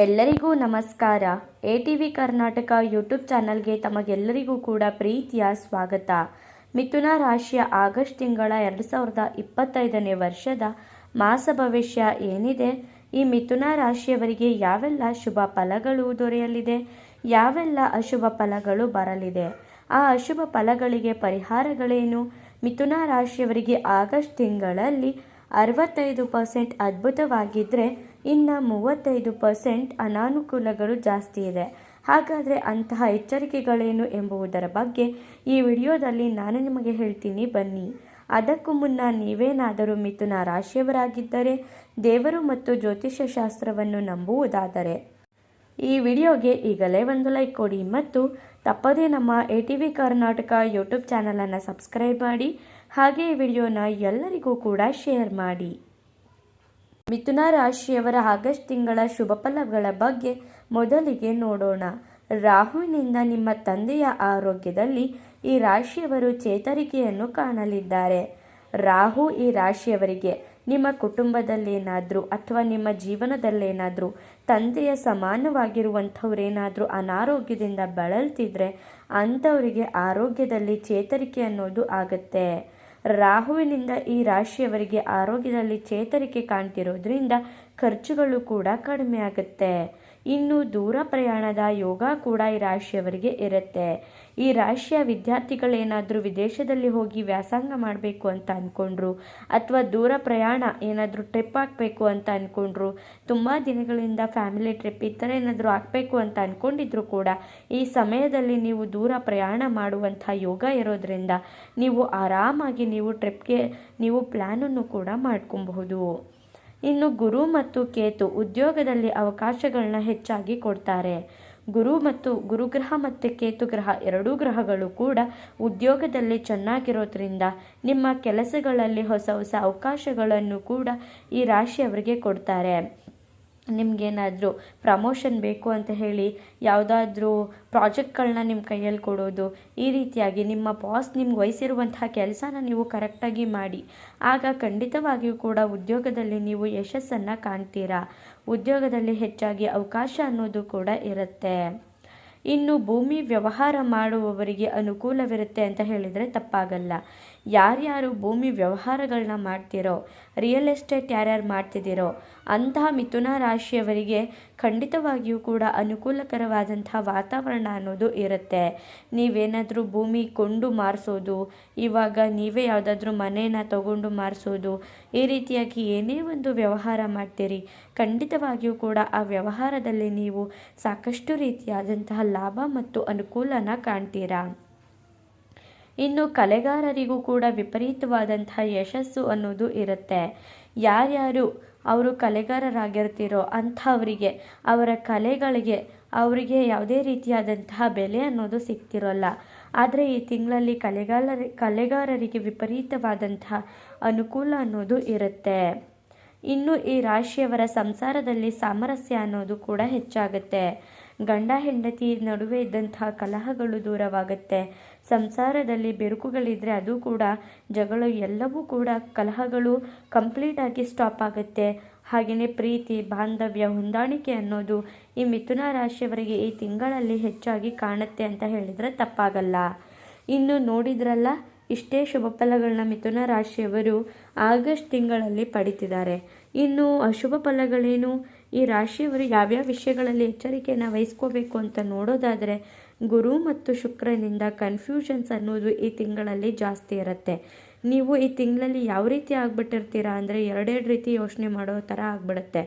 ಎಲ್ಲರಿಗೂ ನಮಸ್ಕಾರ. A T V Karnataka YouTube ಚಾನಲ್ಗೆ ತಮಗೆಲ್ಲರಿಗೂ ಕೂಡ ಪ್ರೀತಿಯ ಸ್ವಾಗತ. ಮಿಥುನ ರಾಶಿಯ ಆಗಸ್ಟ್ ತಿಂಗಳ ಎರಡು ಸಾವಿರದ ಇಪ್ಪತ್ತೈದನೇ ವರ್ಷದ ಮಾಸ ಭವಿಷ್ಯ ಏನಿದೆ? ಈ ಮಿಥುನ ರಾಶಿಯವರಿಗೆ ಯಾವೆಲ್ಲ ಶುಭ ಫಲಗಳು ದೊರೆಯಲಿದೆ? ಯಾವೆಲ್ಲ ಅಶುಭ ಫಲಗಳು ಬರಲಿದೆ? ಆ ಅಶುಭ ಫಲಗಳಿಗೆ ಪರಿಹಾರಗಳೇನು? ಮಿಥುನ ರಾಶಿಯವರಿಗೆ ಆಗಸ್ಟ್ ತಿಂಗಳಲ್ಲಿ ಅರವತ್ತೈದು ಪರ್ಸೆಂಟ್ ಅದ್ಭುತವಾಗಿದ್ದರೆ ಇನ್ನು ಮೂವತ್ತೈದು ಪರ್ಸೆಂಟ್ ಅನಾನುಕೂಲಗಳು ಜಾಸ್ತಿ ಇದೆ. ಹಾಗಾದರೆ ಅಂತಹ ಎಚ್ಚರಿಕೆಗಳೇನು ಎಂಬುದರ ಬಗ್ಗೆ ಈ ವಿಡಿಯೋದಲ್ಲಿ ನಾನು ನಿಮಗೆ ಹೇಳ್ತೀನಿ. ಬನ್ನಿ. ಅದಕ್ಕೂ ಮುನ್ನ ನೀವೇನಾದರೂ ಮಿಥುನ ರಾಶಿಯವರಾಗಿದ್ದರೆ, ದೇವರು ಮತ್ತು ಜ್ಯೋತಿಷ್ಯ ಶಾಸ್ತ್ರವನ್ನು ನಂಬುವುದಾದರೆ, ಈ ವಿಡಿಯೋಗೆ ಈಗಲೇ ಒಂದು ಲೈಕ್ ಕೊಡಿ ಮತ್ತು ತಪ್ಪದೇ ನಮ್ಮ A T V Karnataka YouTube ಚಾನಲನ್ನು ಸಬ್ಸ್ಕ್ರೈಬ್ ಮಾಡಿ ಹಾಗೆ ಈ ವಿಡಿಯೋನ ಎಲ್ಲರಿಗೂ ಕೂಡ ಶೇರ್ ಮಾಡಿ. ಮಿಥುನ ರಾಶಿಯವರ ಆಗಸ್ಟ್ ತಿಂಗಳ ಶುಭ ಫಲಗಳ ಬಗ್ಗೆ ಮೊದಲಿಗೆ ನೋಡೋಣ. ರಾಹುವಿನಿಂದ ನಿಮ್ಮ ತಂದೆಯ ಆರೋಗ್ಯದಲ್ಲಿ ಈ ರಾಶಿಯವರು ಚೇತರಿಕೆಯನ್ನು ಕಾಣಲಿದ್ದಾರೆ. ರಾಹು ಈ ರಾಶಿಯವರಿಗೆ ನಿಮ್ಮ ಕುಟುಂಬದಲ್ಲೇನಾದರೂ ಅಥವಾ ನಿಮ್ಮ ಜೀವನದಲ್ಲೇನಾದರೂ ತಂದೆಯ ಸಮಾನವಾಗಿರುವಂಥವ್ರೇನಾದರೂ ಅನಾರೋಗ್ಯದಿಂದ ಬಳಲ್ತಿದ್ರೆ ಅಂಥವರಿಗೆ ಆರೋಗ್ಯದಲ್ಲಿ ಚೇತರಿಕೆ ಅನ್ನೋದು ಆಗುತ್ತೆ. ರಾಹುವಿನಿಂದ ಈ ರಾಶಿಯವರಿಗೆ ಆರೋಗ್ಯದಲ್ಲಿ ಚೇತರಿಕೆ ಕಾಣ್ತಿರೋದ್ರಿಂದ ಖರ್ಚುಗಳು ಕೂಡ ಕಡಿಮೆ ಆಗುತ್ತೆ ಇನ್ನು ದೂರ ಪ್ರಯಾಣದ ಯೋಗ ಕೂಡ ಈ ರಾಶಿಯವರಿಗೆ ಇರುತ್ತೆ. ಈ ರಾಶಿಯ ವಿದ್ಯಾರ್ಥಿಗಳೇನಾದರೂ ವಿದೇಶದಲ್ಲಿ ಹೋಗಿ ವ್ಯಾಸಂಗ ಮಾಡಬೇಕು ಅಂತ ಅಂದ್ಕೊಂಡ್ರು ಅಥವಾ ದೂರ ಪ್ರಯಾಣ ಏನಾದರೂ ಟ್ರಿಪ್ ಹಾಕಬೇಕು ಅಂತ ಅಂದ್ಕೊಂಡ್ರು ತುಂಬ ದಿನಗಳಿಂದ ಫ್ಯಾಮಿಲಿ ಟ್ರಿಪ್ ಈ ಥರ ಏನಾದರೂ ಹಾಕಬೇಕು ಅಂತ ಅಂದ್ಕೊಂಡಿದ್ರು ಕೂಡ, ಈ ಸಮಯದಲ್ಲಿ ನೀವು ದೂರ ಪ್ರಯಾಣ ಮಾಡುವಂಥ ಯೋಗ ಇರೋದ್ರಿಂದ ನೀವು ಆರಾಮಾಗಿ ನೀವು ಟ್ರಿಪ್ಗೆ, ನೀವು ಪ್ಲ್ಯಾನನ್ನು ಕೂಡ ಮಾಡ್ಕೊಬಹುದು. ಇನ್ನು ಗುರು ಮತ್ತು ಕೇತು ಉದ್ಯೋಗದಲ್ಲಿ ಅವಕಾಶಗಳನ್ನ ಹೆಚ್ಚಾಗಿ ಕೊಡ್ತಾರೆ. ಗುರು ಮತ್ತು ಗುರುಗ್ರಹ ಮತ್ತು ಕೇತು ಗ್ರಹ ಎರಡೂ ಗ್ರಹಗಳು ಕೂಡ ಉದ್ಯೋಗದಲ್ಲಿ ಚೆನ್ನಾಗಿರೋದ್ರಿಂದ ನಿಮ್ಮ ಕೆಲಸಗಳಲ್ಲಿ ಹೊಸ ಹೊಸ ಅವಕಾಶಗಳನ್ನು ಕೂಡ ಈ ರಾಶಿಯವರಿಗೆ ಕೊಡ್ತಾರೆ. ನಿಮಗೇನಾದರೂ ಪ್ರಮೋಷನ್ ಬೇಕು ಅಂತ ಹೇಳಿ ಯಾವುದಾದ್ರೂ ಪ್ರಾಜೆಕ್ಟ್ಗಳನ್ನ ನಿಮ್ಮ ಕೈಯಲ್ಲಿ ಕೊಡೋದು, ಈ ರೀತಿಯಾಗಿ ನಿಮ್ಮ ಬಾಸ್ ನಿಮ್ಗೆ ವಹಿಸಿರುವಂತಹ ಕೆಲಸನ ನೀವು ಕರೆಕ್ಟಾಗಿ ಮಾಡಿ. ಆಗ ಖಂಡಿತವಾಗಿಯೂ ಕೂಡ ಉದ್ಯೋಗದಲ್ಲಿ ನೀವು ಯಶಸ್ಸನ್ನು ಕಾಣ್ತೀರಾ? ಉದ್ಯೋಗದಲ್ಲಿ ಹೆಚ್ಚಾಗಿ ಅವಕಾಶ ಅನ್ನೋದು ಕೂಡ ಇರುತ್ತೆ. ಇನ್ನು ಭೂಮಿ ವ್ಯವಹಾರ ಮಾಡುವವರಿಗೆ ಅನುಕೂಲವಿರುತ್ತೆ ಅಂತ ಹೇಳಿದರೆ ತಪ್ಪಾಗಲ್ಲ. ಯಾರ್ಯಾರು ಭೂಮಿ ವ್ಯವಹಾರಗಳನ್ನ ಮಾಡ್ತಿರೋ ರಿಯಲ್ ಎಸ್ಟೇಟ್ ಯಾರ್ಯಾರು ಮಾಡ್ತಿದ್ದೀರೋ ಅಂತಹ ಮಿಥುನ ರಾಶಿಯವರಿಗೆ ಖಂಡಿತವಾಗಿಯೂ ಕೂಡ ಅನುಕೂಲಕರವಾದಂತಹ ವಾತಾವರಣ ಅನ್ನೋದು ಇರುತ್ತೆ. ನೀವೇನಾದರೂ ಭೂಮಿ ಕೊಂಡು ಮಾರಿಸೋದು, ಇವಾಗ ನೀವೇ ಯಾವುದಾದ್ರೂ ಮನೆಯನ್ನು ತಗೊಂಡು ಮಾರಿಸೋದು, ಈ ರೀತಿಯಾಗಿ ಏನೇ ಒಂದು ವ್ಯವಹಾರ ಮಾಡ್ತೀರಿ, ಖಂಡಿತವಾಗಿಯೂ ಕೂಡ ಆ ವ್ಯವಹಾರದಲ್ಲಿ ನೀವು ಸಾಕಷ್ಟು ರೀತಿಯಾದಂತಹ ಲಾಭ ಮತ್ತು ಅನುಕೂಲನ ಕಾಣ್ತೀರಾ? ಇನ್ನು ಕಲೆಗಾರರಿಗೂ ಕೂಡ ವಿಪರೀತವಾದಂತಹ ಯಶಸ್ಸು ಅನ್ನೋದು ಇರುತ್ತೆ. ಯಾರ್ಯಾರು ಅವರು ಕಲೆಗಾರರಾಗಿರ್ತಿರೋ ಅಂಥವರಿಗೆ, ಅವರ ಕಲೆಗಳಿಗೆ ಅವರಿಗೆ ಯಾವುದೇ ರೀತಿಯಾದಂತಹ ಬೆಲೆ ಅನ್ನೋದು ಸಿಗ್ತಿರೋಲ್ಲ. ಆದರೆ ಈ ತಿಂಗಳಲ್ಲಿ ಕಲೆಗಾರರಿ ಕಲೆಗಾರರಿಗೆ ವಿಪರೀತವಾದಂತಹ ಅನುಕೂಲ ಅನ್ನೋದು ಇರುತ್ತೆ. ಇನ್ನು ಈ ರಾಶಿಯವರ ಸಂಸಾರದಲ್ಲಿ ಸಾಮರಸ್ಯ ಅನ್ನೋದು ಕೂಡ ಹೆಚ್ಚಾಗುತ್ತೆ. ಗಂಡ ಹೆಂಡತಿ ನಡುವೆ ಇದ್ದಂತಹ ಕಲಹಗಳು ದೂರವಾಗುತ್ತೆ. ಸಂಸಾರದಲ್ಲಿ ಬೆರುಕುಗಳಿದ್ದರೆ ಅದು ಕೂಡ, ಜಗಳ ಎಲ್ಲವೂ ಕೂಡ ಕಲಹಗಳು ಕಂಪ್ಲೀಟಾಗಿ ಸ್ಟಾಪ್ ಆಗುತ್ತೆ. ಹಾಗೆಯೇ ಪ್ರೀತಿ, ಬಾಂಧವ್ಯ, ಹೊಂದಾಣಿಕೆ ಅನ್ನೋದು ಈ ಮಿಥುನ ರಾಶಿಯವರಿಗೆ ಈ ತಿಂಗಳಲ್ಲಿ ಹೆಚ್ಚಾಗಿ ಕಾಣುತ್ತೆ ಅಂತ ಹೇಳಿದರೆ ತಪ್ಪಾಗಲ್ಲ. ಇನ್ನು ನೋಡಿದ್ರಲ್ಲ, ಇಷ್ಟೇ ಶುಭ ಫಲಗಳನ್ನ ಮಿಥುನ ರಾಶಿಯವರು ಆಗಸ್ಟ್ ತಿಂಗಳಲ್ಲಿ ಪಡಿತಿದ್ದಾರೆ. ಇನ್ನು ಅಶುಭ ಫಲಗಳೇನು? ಈ ರಾಶಿಯವರು ಯಾವ್ಯಾವ ವಿಷಯಗಳಲ್ಲಿ ಎಚ್ಚರಿಕೆಯನ್ನು ವಹಿಸ್ಕೋಬೇಕು ಅಂತ ನೋಡೋದಾದರೆ ಗುರು ಮತ್ತು ಶುಕ್ರನಿಂದ ಕನ್ಫ್ಯೂಷನ್ಸ್ ಅನ್ನೋದು ಈ ತಿಂಗಳಲ್ಲಿ ಜಾಸ್ತಿ ಇರುತ್ತೆ. ನೀವು ಈ ತಿಂಗಳಲ್ಲಿ ಯಾವ ರೀತಿ ಆಗ್ಬಿಟ್ಟಿರ್ತೀರಾ ಅಂದರೆ ಎರಡೆರಡು ರೀತಿ ಯೋಚನೆ ಮಾಡೋ ಥರ ಆಗ್ಬಿಡುತ್ತೆ.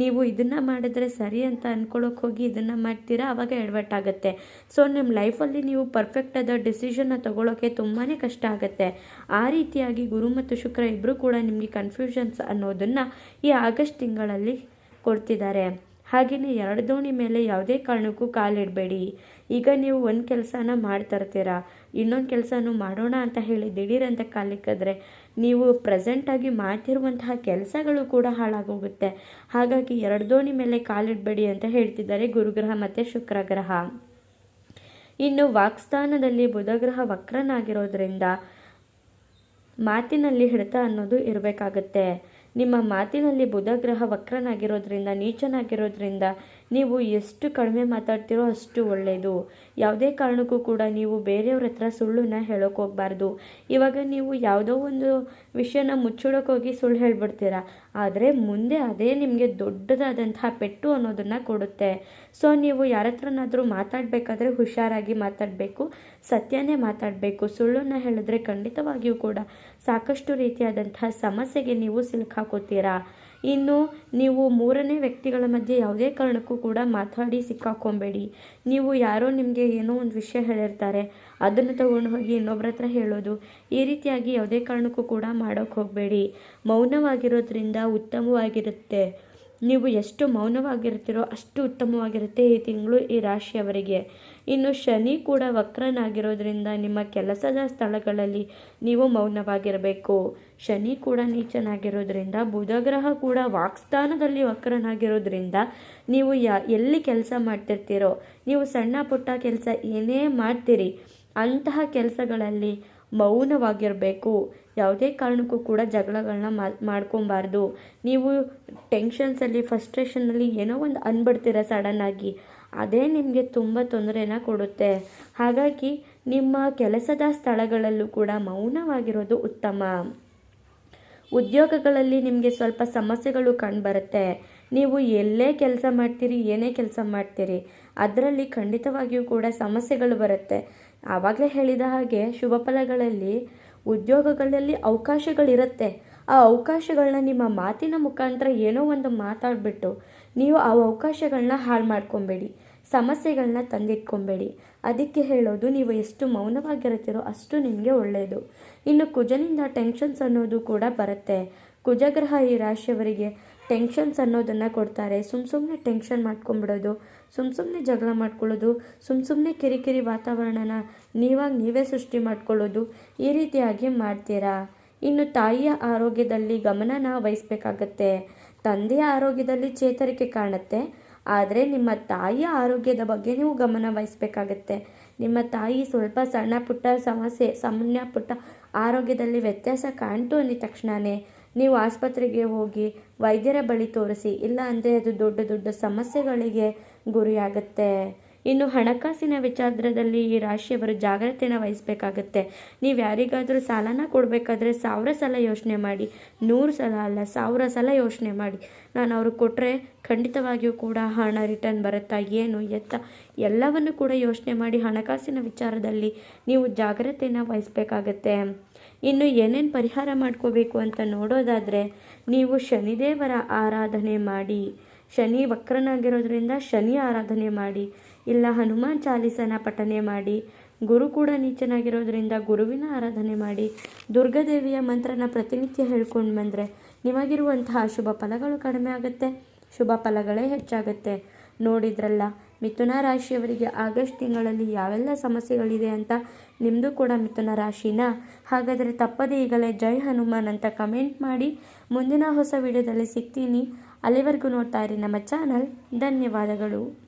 ನೀವು ಇದನ್ನು ಮಾಡಿದ್ರೆ ಸರಿ ಅಂತ ಅಂದ್ಕೊಳ್ಳೋಕೆ ಹೋಗಿ ಇದನ್ನು ಮಾಡ್ತೀರಾ? ಆವಾಗ ಎಡವಟ್ಟಾಗುತ್ತೆ. ಸೊ ನಿಮ್ಮ ಲೈಫಲ್ಲಿ ನೀವು ಪರ್ಫೆಕ್ಟ್ ಆದ ಡಿಸಿಷನ್ನ ತೊಗೊಳೋಕ್ಕೆ ತುಂಬಾ ಕಷ್ಟ ಆಗುತ್ತೆ. ಆ ರೀತಿಯಾಗಿ ಗುರು ಮತ್ತು ಶುಕ್ರ ಇಬ್ಬರು ಕೂಡ ನಿಮಗೆ ಕನ್ಫ್ಯೂಷನ್ಸ್ ಅನ್ನೋದನ್ನು ಈ ಆಗಸ್ಟ್ ತಿಂಗಳಲ್ಲಿ ಕೊಡ್ತಿದ್ದಾರೆ. ಹಾಗೆಯೇ ಎರಡು ದೋಣಿ ಮೇಲೆ ಯಾವುದೇ ಕಾರಣಕ್ಕೂ ಕಾಲಿಡಬೇಡಿ. ಈಗ ನೀವು ಒಂದು ಕೆಲಸನ ಮಾಡ್ತಾ ಇನ್ನೊಂದು ಕೆಲಸನೂ ಮಾಡೋಣ ಅಂತ ಹೇಳಿ ದಿಢೀರಂತ ಕಾಲಿಕ್ಕಿದ್ರೆ ನೀವು ಪ್ರೆಸೆಂಟಾಗಿ ಮಾಡ್ತಿರುವಂತಹ ಕೆಲಸಗಳು ಕೂಡ ಹಾಳಾಗೋಗುತ್ತೆ. ಹಾಗಾಗಿ ಎರಡು ದೋಣಿ ಮೇಲೆ ಕಾಲಿಡಬೇಡಿ ಅಂತ ಹೇಳ್ತಿದ್ದಾರೆ ಗುರುಗ್ರಹ ಮತ್ತು ಶುಕ್ರಗ್ರಹ. ಇನ್ನು ವಾಕ್ಸ್ಥಾನದಲ್ಲಿ ಬುಧಗ್ರಹ ವಕ್ರನಾಗಿರೋದ್ರಿಂದ ಮಾತಿನಲ್ಲಿ ಹಿಡಿತ ಅನ್ನೋದು ಇರಬೇಕಾಗತ್ತೆ. ನಿಮ್ಮ ಮಾತಿನಲ್ಲಿ ಬುಧ ಗ್ರಹ ವಕ್ರನಾಗಿರೋದ್ರಿಂದ ನೀಚನಾಗಿರೋದ್ರಿಂದ ನೀವು ಎಷ್ಟು ಕಡಿಮೆ ಮಾತಾಡ್ತೀರೋ ಅಷ್ಟು ಒಳ್ಳೆಯದು ಯಾವುದೇ ಕಾರಣಕ್ಕೂ ಕೂಡ ನೀವು ಬೇರೆಯವ್ರ ಹತ್ರ ಸುಳ್ಳನ್ನ ಹೇಳೋಕೆ ಹೋಗ್ಬಾರ್ದು. ಇವಾಗ ನೀವು ಯಾವುದೋ ಒಂದು ವಿಷಯನ ಮುಚ್ಚಿಡೋಕೆ ಹೋಗಿ ಸುಳ್ಳು ಹೇಳ್ಬಿಡ್ತೀರಾ. ಆದರೆ ಮುಂದೆ ಅದೇ ನಿಮಗೆ ದೊಡ್ಡದಾದಂತಹ ಪೆಟ್ಟು ಅನ್ನೋದನ್ನು ಕೊಡುತ್ತೆ. ಸೊ ನೀವು ಯಾರ ಹತ್ರನಾದರೂ ಮಾತಾಡಬೇಕಾದ್ರೆ ಹುಷಾರಾಗಿ ಮಾತಾಡಬೇಕು, ಸತ್ಯನೇ ಮಾತಾಡಬೇಕು. ಸುಳ್ಳನ್ನು ಹೇಳಿದ್ರೆ ಖಂಡಿತವಾಗಿಯೂ ಕೂಡ ಸಾಕಷ್ಟು ರೀತಿಯಾದಂತಹ ಸಮಸ್ಯೆಗೆ ನೀವು ಸಿಲುಕಾಕೋತೀರಾ? ಇನ್ನು ನೀವು ಮೂರನೇ ವ್ಯಕ್ತಿಗಳ ಮಧ್ಯೆ ಯಾವುದೇ ಕಾರಣಕ್ಕೂ ಕೂಡ ಮಾತಾಡಿ ಸಿಕ್ಕಾಕೊಂಬೇಡಿ. ನೀವು ಯಾರೋ ನಿಮಗೆ ಏನೋ ಒಂದು ವಿಷಯ ಹೇಳಿರ್ತಾರೆ, ಅದನ್ನು ತಗೊಂಡು ಹೋಗಿ ಇನ್ನೊಬ್ಬರ ಹತ್ರ ಹೇಳೋದು, ಈ ರೀತಿಯಾಗಿ ಯಾವುದೇ ಕಾರಣಕ್ಕೂ ಕೂಡ ಮಾಡೋಕ್ಕೆ ಹೋಗಬೇಡಿ. ಮೌನವಾಗಿರೋದ್ರಿಂದ ಉತ್ತಮವಾಗಿರುತ್ತೆ. ನೀವು ಎಷ್ಟು ಮೌನವಾಗಿರ್ತೀರೋ ಅಷ್ಟು ಉತ್ತಮವಾಗಿರುತ್ತೆ ಈ ತಿಂಗಳು ಈ ರಾಶಿಯವರಿಗೆ. ಇನ್ನು ಶನಿ ಕೂಡ ವಕ್ರನಾಗಿರೋದ್ರಿಂದ ನಿಮ್ಮ ಕೆಲಸದ ಸ್ಥಳಗಳಲ್ಲಿ ನೀವು ಮೌನವಾಗಿರಬೇಕು. ಶನಿ ಕೂಡ ನೀಚನಾಗಿರೋದ್ರಿಂದ, ಬುಧಗ್ರಹ ಕೂಡ ವಾಕ್ಸ್ಥಾನದಲ್ಲಿ ವಕ್ರನಾಗಿರೋದ್ರಿಂದ ನೀವು ಯಾ, ಎಲ್ಲಿ ಕೆಲಸ ಮಾಡ್ತಿರ್ತೀರೋ, ನೀವು ಸಣ್ಣ ಪುಟ್ಟ ಕೆಲಸ ಏನೇ ಮಾಡ್ತೀರಿ, ಅಂತಹ ಕೆಲಸಗಳಲ್ಲಿ ಮೌನವಾಗಿರಬೇಕು. ಯಾವುದೇ ಕಾರಣಕ್ಕೂ ಕೂಡ ಜಗಳಗಳನ್ನ ಮಾ, ಮಾಡ್ಕೊಬಾರ್ದು. ನೀವು ಟೆನ್ಷನ್ಸಲ್ಲಿ ಫಸ್ಟ್ರೇಷನ್ನಲ್ಲಿ ಏನೋ ಒಂದು ಅನ್ಬಿಡ್ತೀರ ಸಡನ್ನಾಗಿ. ಅದೇ ನಿಮಗೆ ತುಂಬ ತೊಂದರೆನ ಕೊಡುತ್ತೆ. ಹಾಗಾಗಿ ನಿಮ್ಮ ಕೆಲಸದ ಸ್ಥಳಗಳಲ್ಲೂ ಕೂಡ ಮೌನವಾಗಿರೋದು ಉತ್ತಮ. ಉದ್ಯೋಗಗಳಲ್ಲಿ ನಿಮಗೆ ಸ್ವಲ್ಪ ಸಮಸ್ಯೆಗಳು ಕಂಡುಬರುತ್ತೆ. ನೀವು ಎಲ್ಲೇ ಕೆಲಸ ಮಾಡ್ತೀರಿ, ಏನೇ ಕೆಲಸ ಮಾಡ್ತೀರಿ, ಅದರಲ್ಲಿ ಖಂಡಿತವಾಗಿಯೂ ಕೂಡ ಸಮಸ್ಯೆಗಳು ಬರುತ್ತೆ. ಆವಾಗಲೇ ಹೇಳಿದ ಹಾಗೆ ಶುಭ ಫಲಗಳಲ್ಲಿ ಉದ್ಯೋಗಗಳಲ್ಲಿ ಅವಕಾಶಗಳಿರುತ್ತೆ. ಆ ಅವಕಾಶಗಳನ್ನ ನಿಮ್ಮ ಮಾತಿನ ಮುಖಾಂತರ ಏನೋ ಒಂದು ಮಾತಾಡಿಬಿಟ್ಟು ನೀವು ಆ ಅವಕಾಶಗಳನ್ನ ಹಾಳು ಮಾಡ್ಕೊಬೇಡಿ ಸಮಸ್ಯೆಗಳನ್ನ ತಂದಿಟ್ಕೊಬೇಡಿ. ಅದಕ್ಕೆ ಹೇಳೋದು, ನೀವು ಎಷ್ಟು ಮೌನವಾಗಿರುತ್ತೀರೋ ಅಷ್ಟು ನಿಮಗೆ ಒಳ್ಳೆಯದು ಇನ್ನು ಕುಜನಿಂದ ಟೆನ್ಷನ್ಸ್ ಅನ್ನೋದು ಕೂಡ ಬರುತ್ತೆ. ಕುಜಗ್ರಹ ಈ ರಾಶಿಯವರಿಗೆ ಟೆನ್ಷನ್ಸ್ ಅನ್ನೋದನ್ನು ಕೊಡ್ತಾರೆ. ಸುಮ್ಮ ಸುಮ್ಮನೆ ಟೆನ್ಷನ್ ಮಾಡ್ಕೊಂಬಿಡೋದು ಸುಮ್ಮ ಸುಮ್ಮನೆ ಜಗಳ ಮಾಡ್ಕೊಳ್ಳೋದು ಸುಮ್ಮ ಸುಮ್ಮನೆ ಕಿರಿಕಿರಿ ವಾತಾವರಣನ ನೀವಾಗಿ ನೀವೇ ಸೃಷ್ಟಿ ಮಾಡ್ಕೊಳ್ಳೋದು ಈ ರೀತಿಯಾಗಿ ಮಾಡ್ತೀರಾ? ಇನ್ನು ತಾಯಿಯ ಆರೋಗ್ಯದಲ್ಲಿ ಗಮನನ ವಹಿಸ್ಬೇಕಾಗತ್ತೆ. ತಂದೆಯ ಆರೋಗ್ಯದಲ್ಲಿ ಚೇತರಿಕೆ ಕಾಣುತ್ತೆ. ಆದರೆ ನಿಮ್ಮ ತಾಯಿಯ ಆರೋಗ್ಯದ ಬಗ್ಗೆ ನೀವು ಗಮನ ವಹಿಸಬೇಕಾಗತ್ತೆ. ನಿಮ್ಮ ತಾಯಿ ಸ್ವಲ್ಪ ಸಣ್ಣ ಪುಟ್ಟ ಸಮಸ್ಯೆ ಸಣ್ಣ ಪುಟ್ಟ ಆರೋಗ್ಯದಲ್ಲಿ ವ್ಯತ್ಯಾಸ ಕಾಣ್ತು ಅಂದಿದ ತಕ್ಷಣವೇ ನೀವು ಆಸ್ಪತ್ರೆಗೆ ಹೋಗಿ ವೈದ್ಯರ ಬಳಿ ತೋರಿಸಿ, ಇಲ್ಲ ಅಂದರೆ ಅದು ದೊಡ್ಡ ದೊಡ್ಡ ಸಮಸ್ಯೆಗಳಿಗೆ ಗುರಿಯಾಗುತ್ತೆ. ಇನ್ನು ಹಣಕಾಸಿನ ವಿಚಾರದಲ್ಲಿ ಈ ರಾಶಿಯವರು ಜಾಗ್ರತೆಯನ್ನು ವಹಿಸಬೇಕಾಗತ್ತೆ. ನೀವು ಯಾರಿಗಾದರೂ ಸಾಲನ ಕೊಡಬೇಕಾದ್ರೆ ಸಾವಿರ ಸಲ ಯೋಚನೆ ಮಾಡಿ, ನೂರು ಸಲ ಅಲ್ಲ, ಸಾವಿರ ಸಲ ಯೋಚನೆ ಮಾಡಿ. ನಾನು ಅವ್ರಿಗೆ ಕೊಟ್ಟರೆ ಖಂಡಿತವಾಗಿಯೂ ಕೂಡ ಹಣ ರಿಟರ್ನ್ ಬರುತ್ತಾ ಏನು ಎತ್ತ? ಎಲ್ಲವನ್ನು ಕೂಡ ಯೋಚನೆ ಮಾಡಿ ಹಣಕಾಸಿನ ವಿಚಾರದಲ್ಲಿ ನೀವು ಜಾಗ್ರತೆಯನ್ನು ವಹಿಸಬೇಕಾಗತ್ತೆ. ಇನ್ನು ಏನೇನು ಪರಿಹಾರ ಮಾಡ್ಕೋಬೇಕು ಅಂತ ನೋಡೋದಾದರೆ, ನೀವು ಶನಿದೇವರ ಆರಾಧನೆ ಮಾಡಿ. ಶನಿ ವಕ್ರನಾಗಿರೋದ್ರಿಂದ ಶನಿ ಆರಾಧನೆ ಮಾಡಿ, ಇಲ್ಲ ಹನುಮಾನ್ ಚಾಲೀಸನ ಪಠನೆ ಮಾಡಿ, ಗುರು ಕೂಡ ನೀಚನಾಗಿರೋದ್ರಿಂದ ಗುರುವಿನ ಆರಾಧನೆ ಮಾಡಿ, ದುರ್ಗಾದೇವಿಯ ಮಂತ್ರನ ಪ್ರತಿನಿತ್ಯ ಹೇಳ್ಕೊಂಡು ಬಂದರೆ ನಿಮಗಿರುವಂತಹ ಶುಭ ಫಲಗಳು ಕಡಿಮೆ ಆಗುತ್ತೆ. ಶುಭ ಫಲಗಳೇ ಹೆಚ್ಚಾಗುತ್ತೆ. ನೋಡಿದ್ರಲ್ಲ, ಮಿಥುನ ರಾಶಿಯವರಿಗೆ ಆಗಸ್ಟ್ ತಿಂಗಳಲ್ಲಿ ಯಾವೆಲ್ಲ ಸಮಸ್ಯೆಗಳಿದೆ ಅಂತ ನಿಮ್ಮದು ಕೂಡ ಮಿಥುನ ರಾಶಿನ? ಹಾಗಾದರೆ ತಪ್ಪದೇ ಈಗಲೇ ಜೈ ಹನುಮಾನ್ ಅಂತ ಕಮೆಂಟ್ ಮಾಡಿ, ಮುಂದಿನ ಹೊಸ ವಿಡಿಯೋದಲ್ಲಿ ಸಿಗ್ತೀನಿ. ಅಲ್ಲಿವರೆಗೂ ನೋಡ್ತಾ ಇರಿ ನಮ್ಮ ಚಾನಲ್. ಧನ್ಯವಾದಗಳು.